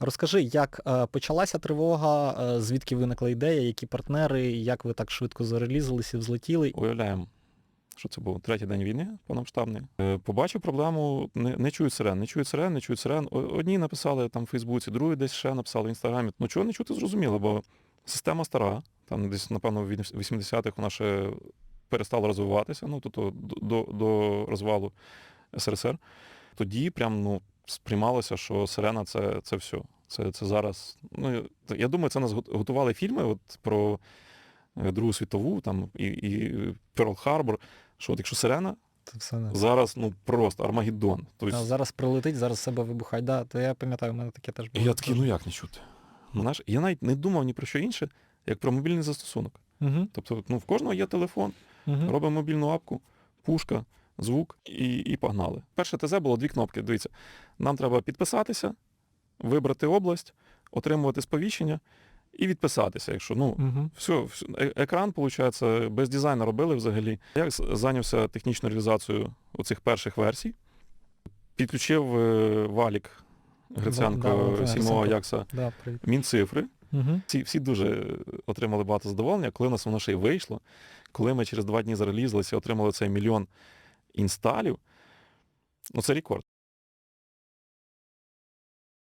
Розкажи, як е, почалася тривога, е, звідки виникла ідея, які партнери, як ви так швидко зарелізалися, взлетіли. Уявляємо, що це був третій день війни повномасштабний. Е, Побачив проблему, не, не чують сирен, не чують сирен, не чують сирен. Одні написали там в Фейсбуці, другі десь ще написали в Інстаграмі. Ну чого не чути, зрозуміло, бо система стара, там десь, напевно, в 80-х вона ще перестала розвиватися, ну, тобто до, до розвалу СРСР. Тоді прям ну, сприймалося, що сирена це, це все. Це, це зараз. Ну, я думаю, це нас готували фільми от, про е, Другу світову там, і, і Перл Харбор, що от якщо сирена, Це все не. зараз ну просто Армагеддон. Тобто, А зараз прилетить, зараз себе вибухать. Да, то я пам'ятаю, у мене таке теж було. я такий, ну як не чути? Ну, знаєш, я навіть не думав ні про що інше, як про мобільний застосунок. Угу, Тобто, ну, в кожного є телефон, угу. робимо мобільну апку, пушка, звук і, і погнали. Перше ТЗ було дві кнопки. Дивіться, нам треба підписатися, вибрати область, отримувати сповіщення і відписатися. Якщо ну, Угу. все, все, екран, виходить, без дизайну робили взагалі. Я зайнявся технічною реалізацією оцих перших версій. Підключив е, валік Да, Валентина 7 Гриценко. Якса Да. Мінцифри. Угу. Всі, всі дуже отримали багато задоволення, коли у нас воно ще й вийшло, коли ми через два дні зарелізлися отримали цей мільйон інсталів. Ну, це рекорд.